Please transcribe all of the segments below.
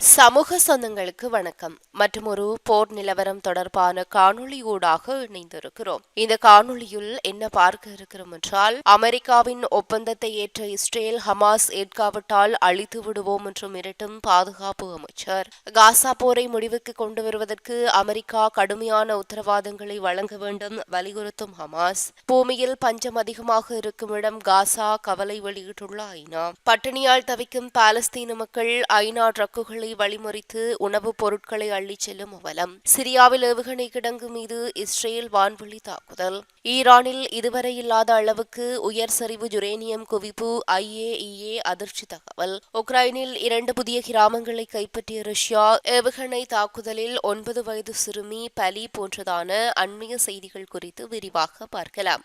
சமூக சொந்தங்களுக்கு வணக்கம். மற்றும் ஒரு போர் நிலவரம் தொடர்பான காணொளியூடாக இணைந்திருக்கிறோம். இந்த காணொளியில் என்ன பார்க்க இருக்கிறோம் என்றால் அமெரிக்காவின் ஒப்பந்தத்தை ஏற்ற இஸ்ரேல் ஹமாஸ் ஏற்காவிட்டால் அழித்து விடுவோம் என்று மிரட்டும் பாதுகாப்பு அமைச்சர். காசா போரை முடிவுக்கு கொண்டு வருவதற்கு அமெரிக்கா கடுமையான உத்தரவாதங்களை வழங்க வேண்டும் வலியுறுத்தும் ஹமாஸ். பூமியில் பஞ்சம் அதிகமாக இருக்கும் இடம் காசா கவலை வெளியிட்டுள்ள ஐநா. பட்டினியால் தவிக்கும் பாலஸ்தீன மக்கள் ஐநா ட்ரக்குகளை வழிமுறைத்து உணவுப் பொருட்களை அள்ளிச் செல்லும் அவலம் சிரியாவில் ஏவுகணை கிடங்கு மீது இஸ்ரேல் வான்வெளி தாக்குதல். ஈரானில் இதுவரை இல்லாத அளவுக்கு உயர் சரிவு யுரேனியம் குவிப்பு ஐஏஇஏ அதிர்ச்சி தகவல். உக்ரைனில் இரண்டு புதிய கிராமங்களை கைப்பற்றிய ரஷ்யா ஏவுகணை தாக்குதலில் ஒன்பது வயது சிறுமி பலி போன்றதான அண்மைய செய்திகள் குறித்து விரிவாக பார்க்கலாம்.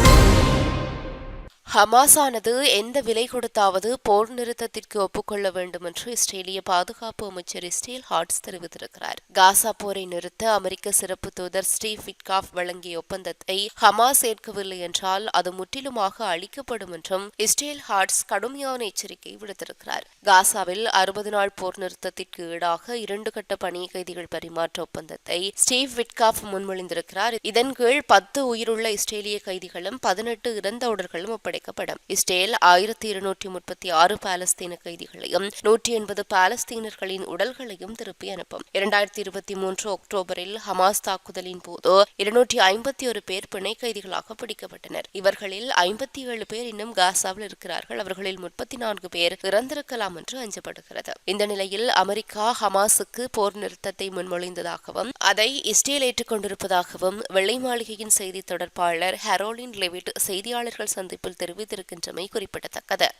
ஹமாஸானது எந்த விலை கொடுத்தாவது போர் நிறுத்தத்திற்கு ஒப்புக்கொள்ள வேண்டும் என்று இஸ்ரேலிய பாதுகாப்பு அமைச்சர் இஸ்ரேல் ஹார்ட்ஸ் தெரிவித்திருக்கிறார். காசா போரை நிறுத்த அமெரிக்க சிறப்பு தூதர் ஸ்டீவ் விட்காஃப் வழங்கிய ஒப்பந்தத்தை ஹமாஸ் ஏற்கவில்லை என்றால் அது முற்றிலுமாக அளிக்கப்படும் என்றும் இஸ்ரேல் ஹார்ட்ஸ் கடுமையான எச்சரிக்கை விடுத்திருக்கிறார். காசாவில் அறுபது நாள் போர் நிறுத்தத்திற்கு ஈடாக இரண்டு கட்ட பணி கைதிகள் பரிமாற்ற ஒப்பந்தத்தை ஸ்டீவ் விட்காஃப் முன்மொழிந்திருக்கிறார். இதன் கீழ் பத்து உயிருள்ள இஸ்ரேலிய கைதிகளும் பதினெட்டு இறந்த ஒப்படை ஒப்படைக்கப்படும் இஸ்ரேல் ஆயிரத்தி இருநூற்றி முப்பத்தி ஆறு பாலஸ்தீன கைதிகளையும் நூற்றி எண்பது பாலஸ்தீனர்களின் உடல்களையும் திருப்பி அனுப்பும். இரண்டாயிரத்தி இருபத்தி மூன்று அக்டோபரில் ஹமாஸ் தாக்குதலின் போது இருநூற்றி ஐம்பத்தி ஒரு பேர் பிணை கைதிகளாக பிடிக்கப்பட்டனர். இவர்களில் ஐம்பத்தி ஏழு பேர் இன்னும் காசாவில் இருக்கிறார்கள். அவர்களில் முப்பத்தி நான்கு பேர் இறந்திருக்கலாம் என்று அஞ்சப்படுகிறது. இந்த நிலையில் அமெரிக்கா ஹமாஸுக்கு போர் நிறுத்தத்தை முன்மொழிந்ததாகவும் அதை இஸ்ரேல் ஏற்றுக்கொண்டிருப்பதாகவும் வெள்ளை மாளிகையின் செய்தி தொடர்பாளர் ஹெரோலின் லெவிட் செய்தியாளர்கள் சந்திப்பில் தெரிவித்தார். தெரிவித்திருக்கின்றமை குறிப்பிடத்தக்கது.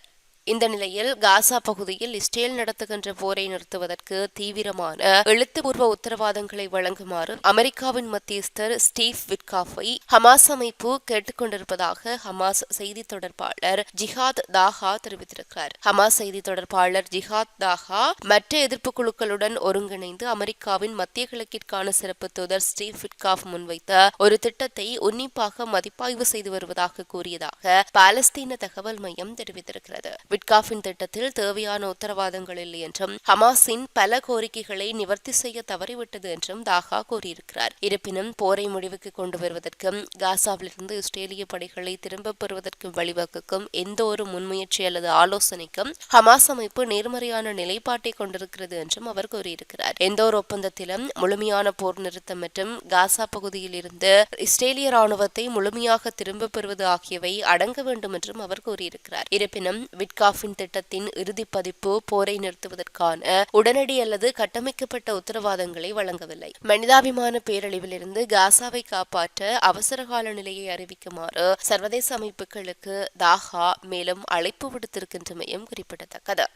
இந்த நிலையில் காசா பகுதியில் இஸ்ரேல் நடத்துகின்ற போரை நிறுத்துவதற்கு தீவிரமான எழுத்துப்பூர்வ உத்தரவாதங்களை வழங்குமாறு அமெரிக்காவின் மத்தியஸ்தர் ஸ்டீவ் விட்காஃபை ஹமாஸ் அமைப்பு கேட்டுக்கொண்டிருப்பதாக ஹமாஸ் செய்தி தொடர்பாளர் ஜிஹாத் தாஹா தெரிவித்திருக்கிறார். ஹமாஸ் செய்தி தொடர்பாளர் ஜிஹாத் தாஹா மற்ற எதிர்ப்பு குழுக்களுடன் ஒருங்கிணைந்து அமெரிக்காவின் மத்திய கிழக்கிற்கான சிறப்பு தூதர் ஸ்டீவ் விட்காஃப் முன்வைத்த ஒரு திட்டத்தை உன்னிப்பாக மதிப்பாய்வு செய்து வருவதாக கூறியதாக பாலஸ்தீன தகவல் மையம் தெரிவித்திருக்கிறது. விட்காஃபின் திட்டத்தில் தேவையான உத்தரவாதங்கள் இல்லை என்றும் ஹமாஸின் பல கோரிக்கைகளை நிவர்த்தி செய்ய தவறிவிட்டது என்றும் தாகா கூறியிருக்கிறார். இருப்பினும் போரை முடிவுக்கு கொண்டு வருவதற்கும் காசாவிலிருந்து இஸ்ரேலிய படைகளை திரும்பப் பெறுவதற்கும் வழிவகுக்கும் எந்த ஒரு முன்முயற்சி அல்லது ஆலோசனைக்கும் ஹமாஸ் அமைப்பு நேர்மறையான நிலைப்பாட்டை கொண்டிருக்கிறது என்றும் அவர் கூறியிருக்கிறார். எந்த ஒரு ஒப்பந்தத்திலும் முழுமையான போர் நிறுத்தம் மற்றும் காசா பகுதியில் இருந்து இஸ்ரேலிய ராணுவத்தை முழுமையாக திரும்பப் பெறுவது ஆகியவை அடங்க வேண்டும் என்றும் அவர் கூறியிருக்கிறார். இருப்பினும் விட்கா காஃபின் திட்டத்தின் இறுதி பதிப்பு போரை நிறுத்துவதற்கான உடனடி அல்லது கட்டமைக்கப்பட்ட உத்தரவாதங்களை வழங்கவில்லை. மனிதாபிமான பேரழிவிலிருந்து காசாவை காப்பாற்ற அவசரகால நிலையை அறிவிக்குமாறு சர்வதேச அமைப்புகளுக்கு தாஹா மேலும் அழைப்பு விடுத்திருக்கின்றமையும் குறிப்பிடத்தக்கது.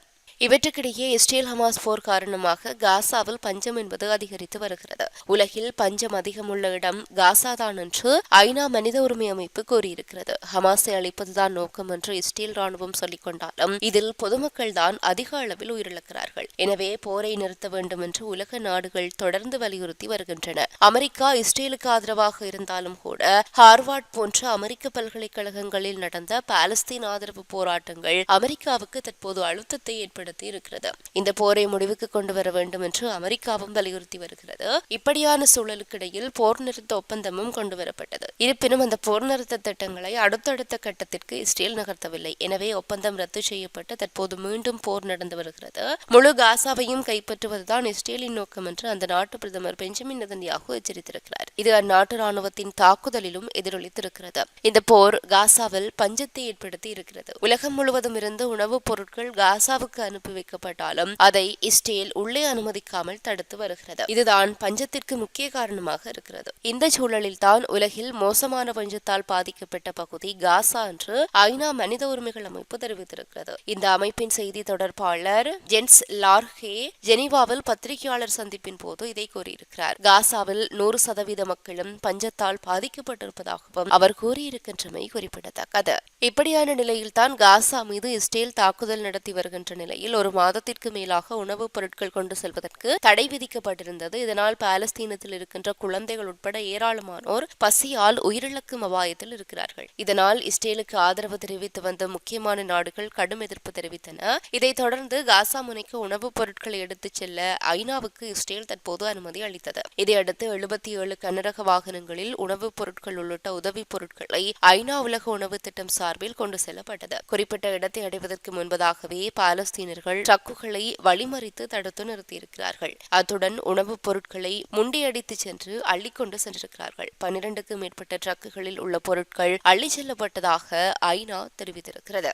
இவற்றுக்கிடையே இஸ்ரேல் ஹமாஸ் போர் காரணமாக காசாவில் பஞ்சம் என்பது அதிகரித்து வருகிறது. உலகில் பஞ்சம் அதிகமுள்ள இடம் காசாதான் என்று ஐநா மனித உரிமை அமைப்பு கூறியிருக்கிறது. ஹமாஸை அழிப்பதுதான் நோக்கம் என்று இஸ்ரேல் ராணுவம் சொல்லிக் கொண்டாலும் இதில் பொதுமக்கள் தான் அதிக அளவில் உயிரிழக்கிறார்கள். எனவே போரை நிறுத்த வேண்டும் என்று உலக நாடுகள் தொடர்ந்து வலியுறுத்தி வருகின்றன. அமெரிக்கா இஸ்ரேலுக்கு ஆதரவாக இருந்தாலும் கூட ஹார்வார்ட் போன்ற அமெரிக்க பல்கலைக்கழகங்களில் நடந்த பாலஸ்தீன் ஆதரவு போராட்டங்கள் அமெரிக்காவுக்கு தற்போது அழுத்தத்தை ஏற்படுத்தி ஏற்படுத்தி இருக்கிறது. இந்த போரை முடிவுக்கு கொண்டு வர வேண்டும் என்று அமெரிக்காவும் வலியுறுத்தி வருகிறது. இப்படியான சூழலுக்கிடையில் போர் நிறுத்த ஒப்பந்தமும் கொண்டு வரப்பட்டது. இருப்பினும் அந்த போர் நிறுத்த திட்டங்களை அடுத்தடுத்த கட்டத்திற்கு இஸ்ரேல் நகர்த்தவில்லை. எனவே ஒப்பந்தம் ரத்து செய்யப்பட்டு தற்போது மீண்டும் போர் நடந்து வருகிறது. முழு காசாவையும் கைப்பற்றுவதுதான் இஸ்ரேலின் நோக்கம் என்று அந்த நாட்டு பிரதமர் பெஞ்சமின் நதன்யாகு எச்சரித்திருக்கிறார். இது அந்நாட்டு ராணுவத்தின் தாக்குதலிலும் எதிரொலித்திருக்கிறது. இந்த போர் காசாவில் பஞ்சத்தை ஏற்படுத்தி இருக்கிறது. உலகம் முழுவதும் இருந்து உணவுப் பொருட்கள் காசாவுக்கு அனுப்பி வைக்கப்பட்டாலும் அதை இஸ்ரேல் உள்ளே அனுமதிக்காமல் தடுத்து வருகிறது. இதுதான் பஞ்சத்திற்கு முக்கிய காரணமாக இருக்கிறது. இந்த சூழலில் தான் உலகில் மோசமான பஞ்சத்தால் பாதிக்கப்பட்ட பகுதி காசா என்று ஐநா மனித உரிமைகள் அமைப்பு தெரிவித்திருக்கிறது. இந்த அமைப்பின் செய்தி தொடர்பாளர் ஜென்ஸ் லார்ஹே ஜெனீவாவில் பத்திரிகையாளர் சந்திப்பின் போது இதை கூறியிருக்கிறார். காசாவில் நூறு சதவீத மக்களும் பஞ்சத்தால் பாதிக்கப்பட்டிருப்பதாகவும் அவர் கூறியிருக்கின்றமை குறிப்பிடத்தக்கது. இப்படியான நிலையில்தான் காசா மீது இஸ்ரேல் தாக்குதல் நடத்தி வருகின்ற நிலையில் பகுதியில் ஒரு மாதத்திற்கு மேலாக உணவுப் பொருட்கள் கொண்டு செல்வதற்கு தடை விதிக்கப்பட்டிருந்தது. இதனால் பாலஸ்தீனத்தில் இருக்கின்ற குழந்தைகள் உட்பட ஏராளமானோர் பசியால் உயிரிழக்கும் அபாயத்தில் இருக்கிறார்கள். இதனால் இஸ்ரேலுக்கு ஆதரவு தெரிவித்து வந்த முக்கியமான நாடுகள் கடும் எதிர்ப்பு தெரிவித்தன. இதைத் தொடர்ந்து காசா முனைக்கு உணவுப் பொருட்களை எடுத்துச் செல்ல ஐநாவுக்கு இஸ்ரேல் தற்போது அனுமதி அளித்தது. இதையடுத்து எழுபத்தி ஏழு கனரக வாகனங்களில் உணவுப் பொருட்கள் உள்ளிட்ட உதவிப் பொருட்களை ஐநா உலக உணவு திட்டம் சார்பில் கொண்டு செல்லப்பட்டது. குறிப்பிட்ட இடத்தை அடைவதற்கு முன்பதாகவே ஊழியர்கள் ட்ரக்குகளை வழிமறித்து தடுத்து நிறுத்தியிருக்கிறார்கள். அத்துடன் உணவுப் பொருட்களை முண்டியடித்து சென்று அள்ளிக்கொண்டு சென்றிருக்கிறார்கள். பன்னிரண்டுக்கும் மேற்பட்ட ட்ரக்குகளில் உள்ள பொருட்கள் அள்ளி செல்லப்பட்டதாக ஐநா தெரிவித்திருக்கிறது.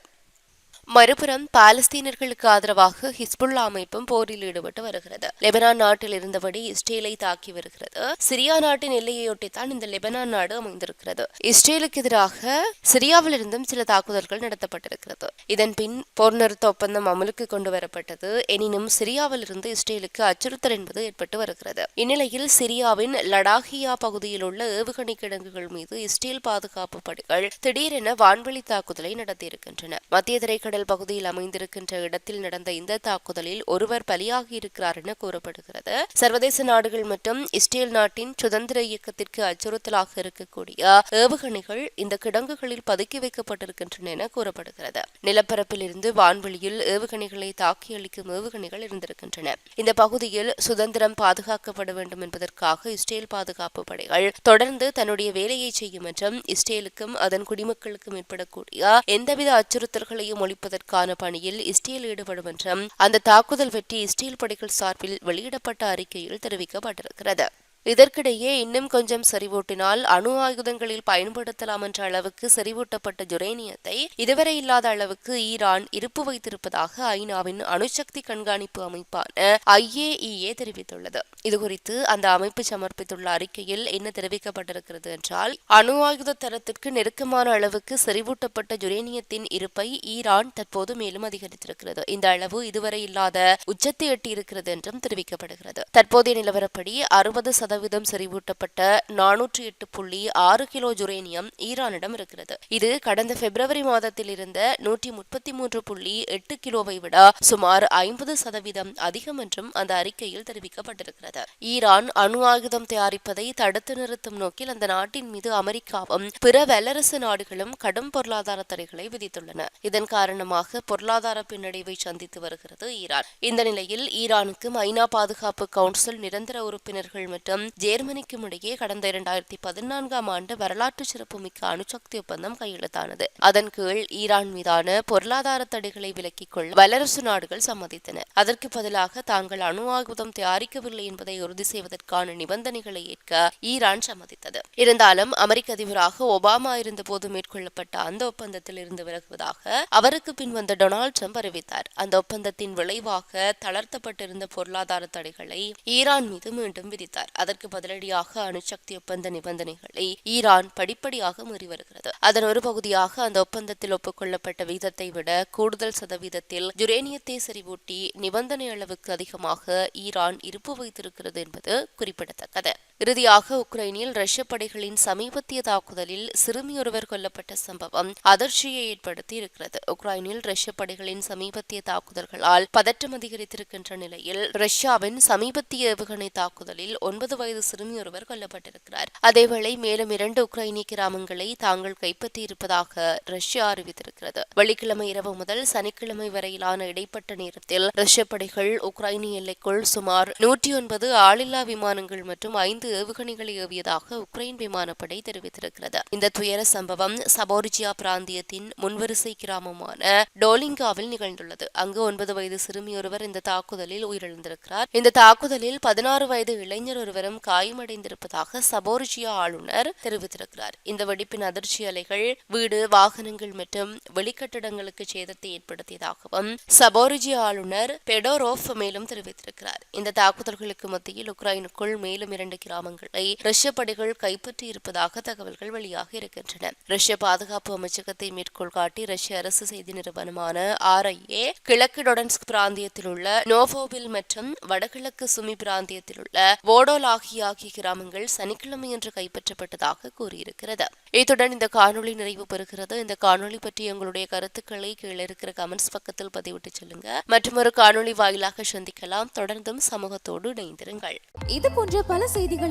மறுபுறம் பாலஸ்தீனர்களுக்கு ஆதரவாக ஹிஸ்புல்லா அமைப்பும் போரில் ஈடுபட்டு வருகிறது. லெபனான் நாட்டில் இருந்தபடி இஸ்ரேலை தாக்கி வருகிறது. சிரியா நாட்டின் எல்லையொட்டித்தான் இந்த லெபனான் நாடு அமைந்திருக்கிறது. இஸ்ரேலுக்கு எதிராக சிரியாவில் இருந்தும் சில தாக்குதல்கள் நடத்தப்பட்டிருக்கிறது. இதன் பின் போர் நிறுத்த ஒப்பந்தம் அமலுக்கு கொண்டு வரப்பட்டது. எனினும் சிரியாவில் இருந்து இஸ்ரேலுக்கு அச்சுறுத்தல் என்பது ஏற்பட்டு வருகிறது. இந்நிலையில் சிரியாவின் லடாகியா பகுதியில் உள்ள ஏவுகணை கிடங்குகள் மீது இஸ்ரேல் பாதுகாப்பு படைகள் திடீரென வான்வெளி தாக்குதலை நடத்தியிருக்கின்றன. மத்திய திரைக்கடல் கடல் பகுதியில் அமைந்திருக்கின்ற இடத்தில் நடந்த இந்த தாக்குதலில் ஒருவர் பலியாகியிருக்கிறார் என கூறப்படுகிறது. சர்வதேச நாடுகள் மற்றும் இஸ்ரேல் நாட்டின் சுதந்திர இயக்கத்திற்கு அச்சுறுத்தலாக இருக்கக்கூடிய ஏவுகணைகள் இந்த கிடங்குகளில் பதுக்கி வைக்கப்பட்டிருக்கின்றன என கூறப்படுகிறது. நிலப்பரப்பில் இருந்து வான்வெளியில் ஏவுகணைகளை தாக்கி அளிக்கும் ஏவுகணைகள் இருந்திருக்கின்றன. இந்த பகுதியில் சுதந்திரம் பாதுகாக்கப்பட வேண்டும் என்பதற்காக இஸ்ரேல் பாதுகாப்பு படைகள் தொடர்ந்து தன்னுடைய வேலையை செய்யும் என்றும் இஸ்ரேலுக்கும் அதன் குடிமக்களுக்கும் ஏற்படக்கூடிய எந்தவித அச்சுறுத்தல்களையும் ஒழிப்பு ஒழிப்பதற்கான பணியில் இஸ்ரேல் ஈடுபடும் என்றும் அந்த தாக்குதல் வெற்றி இஸ்ரேல் படைகள் சார்பில் வெளியிடப்பட்ட அறிக்கையில் தெரிவிக்கப்பட்டிருக்கிறது. இதற்கிடையே இன்னும் கொஞ்சம் செறிவூட்டினால் அணு ஆயுதங்களில் பயன்படுத்தலாம் என்ற அளவுக்கு செறிவூட்டப்பட்ட ஜுரேனியத்தை இதுவரை இல்லாத அளவுக்கு ஈரான் இருப்பு வைத்திருப்பதாக ஐநாவின் அணுசக்தி கண்காணிப்பு அமைப்பான ஐஏஇஏ தெரிவித்துள்ளது. இதுகுறித்து அந்த அமைப்பு சமர்ப்பித்துள்ள அறிக்கையில் என்ன தெரிவிக்கப்பட்டிருக்கிறது என்றால் அணு ஆயுத தரத்திற்கு நெருக்கமான அளவுக்கு செறிவூட்டப்பட்ட ஜுரேனியத்தின் இருப்பை ஈரான் தற்போது மேலும் அதிகரித்திருக்கிறது. இந்த அளவு இதுவரை இல்லாத உச்சத்தை எட்டியிருக்கிறது என்றும் தெரிவிக்கப்படுகிறது. தற்போதைய நிலவரப்படி அறுபது சதவீதம் செறிவூட்டப்பட்ட நானூற்றி எட்டு புள்ளி ஆறு கிலோ ஜுரேனியம் ஈரானிடம் இருக்கிறது. இது கடந்த பிப்ரவரி மாதத்தில் இருந்த நூற்றி முப்பத்தி மூன்று புள்ளி எட்டு கிலோவை விட சுமார் ஐம்பது சதவீதம் அதிகம் என்றும் அந்த அறிக்கையில் தெரிவிக்கப்பட்டிருக்கிறது. ஈரான் அணு ஆயுதம் தயாரிப்பதை தடுத்து நிறுத்தும் நோக்கில் அந்த நாட்டின் மீது அமெரிக்காவும் பிற வல்லரசு நாடுகளும் கடும் பொருளாதார தடைகளை விதித்துள்ளன. இதன் காரணமாக பொருளாதார பின்னடைவை சந்தித்து வருகிறது ஈரான். இந்த நிலையில் ஈரானுக்கும் ஐநா பாதுகாப்பு கவுன்சில் நிரந்தர உறுப்பினர்கள் மற்றும் ஜெர்மனிக்கும் இடையே கடந்த இரண்டாயிரத்தி பதினான்காம் ஆண்டு வரலாற்று சிறப்புமிக்க அணுசக்தி ஒப்பந்தம் கையெழுத்தானது. அதன் கீழ் ஈரான் மீதான பொருளாதார தடைகளை விலக்கிக் கொள்ள வல்லரசு நாடுகள் சம்மதித்தன. அதற்கு பதிலாக தாங்கள் அணு ஆயுதம் தயாரிக்கவில்லை என்பதை உறுதி செய்வதற்கான நிபந்தனைகளை ஏற்க ஈரான் சம்மதித்தது. இருந்தாலும் அமெரிக்க அதிபராக ஒபாமா இருந்தபோது மேற்கொள்ளப்பட்ட அந்த ஒப்பந்தத்தில் இருந்து விலகுவதாக அவருக்கு பின் வந்த டொனால்டு ட்ரம்ப் அறிவித்தார். அந்த ஒப்பந்தத்தின் விளைவாக தளர்த்தப்பட்டிருந்த பொருளாதார தடைகளை ஈரான் மீது மீண்டும் விதித்தார். அதற்கு பதிலடியாக அணுசக்தி ஒப்பந்த நிபந்தனைகளை ஈரான் படிப்படியாக மீறி வருகிறது. அதன் ஒரு பகுதியாக அந்த ஒப்பந்தத்தில் ஒப்புக்கொள்ளப்பட்ட வீதத்தை விட கூடுதல் சதவீதத்தில் யுரேனியத்தை செறிவூட்டி நிபந்தனை அளவுக்கு அதிகமாக ஈரான் இருப்பு வைத்திருக்கிறது என்பது குறிப்பிடத்தக்கது. இறுதியாக உக்ரைனில் ரஷ்ய படைகளின் சமீபத்திய தாக்குதலில் சிறுமியொருவர் கொல்லப்பட்ட சம்பவம் அதிர்ச்சியை ஏற்படுத்தி இருக்கிறது. உக்ரைனில் ரஷ்ய படைகளின் சமீபத்திய தாக்குதல்களால் பதற்றம் அதிகரித்திருக்கின்ற நிலையில் ரஷ்யாவின் சமீபத்திய ஏவுகணை தாக்குதலில் ஒன்பது வயது சிறுமியொருவர் கொல்லப்பட்டிருக்கிறார். அதேவேளை மேலும் இரண்டு உக்ரைனிய கிராமங்களை தாங்கள் கைப்பற்றியிருப்பதாக ரஷ்யா அறிவித்திருக்கிறது. வெள்ளிக்கிழமை இரவு முதல் சனிக்கிழமை வரையிலான இடைப்பட்ட நேரத்தில் ரஷ்ய படைகள் உக்ரைனிய எல்லைக்குள் சுமார் நூற்றி ஒன்பது ஆளில்லா விமானங்கள் மற்றும் ஐந்து ஏவுகணைகளை ஏவியதாக உக்ரைன் விமானப்படை தெரிவித்திருக்கிறது. இந்த துயர சம்பவம் சபோரிஜியா பிராந்தியத்தின் முன்வரிசை கிராமமான டோலிங்காவில் நிகழ்ந்துள்ளது. அங்கு ஒன்பது வயது சிறுமி ஒருவர் இந்த தாக்குதலில் உயிரிழந்திருக்கிறார். இந்த தாக்குதலில் பதினாறு வயது இளைஞர் ஒருவரும் காயமடைந்திருப்பதாக சபோரிஜியா ஆளுநர் தெரிவித்திருக்கிறார். இந்த வெடிப்பின் அதிர்ச்சி அலைகள் வீடு வாகனங்கள் மற்றும் வெளிக்கட்டிடங்களுக்கு சேதத்தை ஏற்படுத்தியதாகவும் சபோரிஜியா ஆளுநர் பெடோரோஃப் மேலும் தெரிவித்திருக்கிறார். இந்த தாக்குதல்களுக்கு மத்தியில் உக்ரைனுக்குள் மேலும் இரண்டு கிராம கிராமங்களை ரஷ்ய படைகள் கைப்பற்றி இருப்பதாக தகவல்கள் வெளியாக இருக்கின்றன. ரஷ்ய பாதுகாப்பு அமைச்சகத்தை மேற்கோள் காட்டி ரஷ்ய அரசு செய்தி நிறுவனமான ஆர்ஐஏ கிழக்கு டொடன்ஸ்க் பிராந்தியத்தில் உள்ள நோவோவில் மற்றும் வடகிழக்கு சுமி பிராந்தியத்தில் உள்ள வோடோலாகி ஆகிய கிராமங்கள் சனிக்கிழமை என்று கைப்பற்றப்பட்டதாக கூறியிருக்கிறது. இத்துடன் இந்த காணொலி நிறைவு பெறுகிறது. இந்த காணொலி பற்றி உங்களுடைய கருத்துக்களை கீழே இருக்கிற கமெண்ட்ஸ் பக்கத்தில் பதிவிட்டு சொல்லுங்க. மற்றும் ஒரு காணொலி வாயிலாக சந்திக்கலாம். தொடர்ந்தும் சமூகத்தோடு இணைந்திருங்கள். இது போன்ற பல செய்திகள்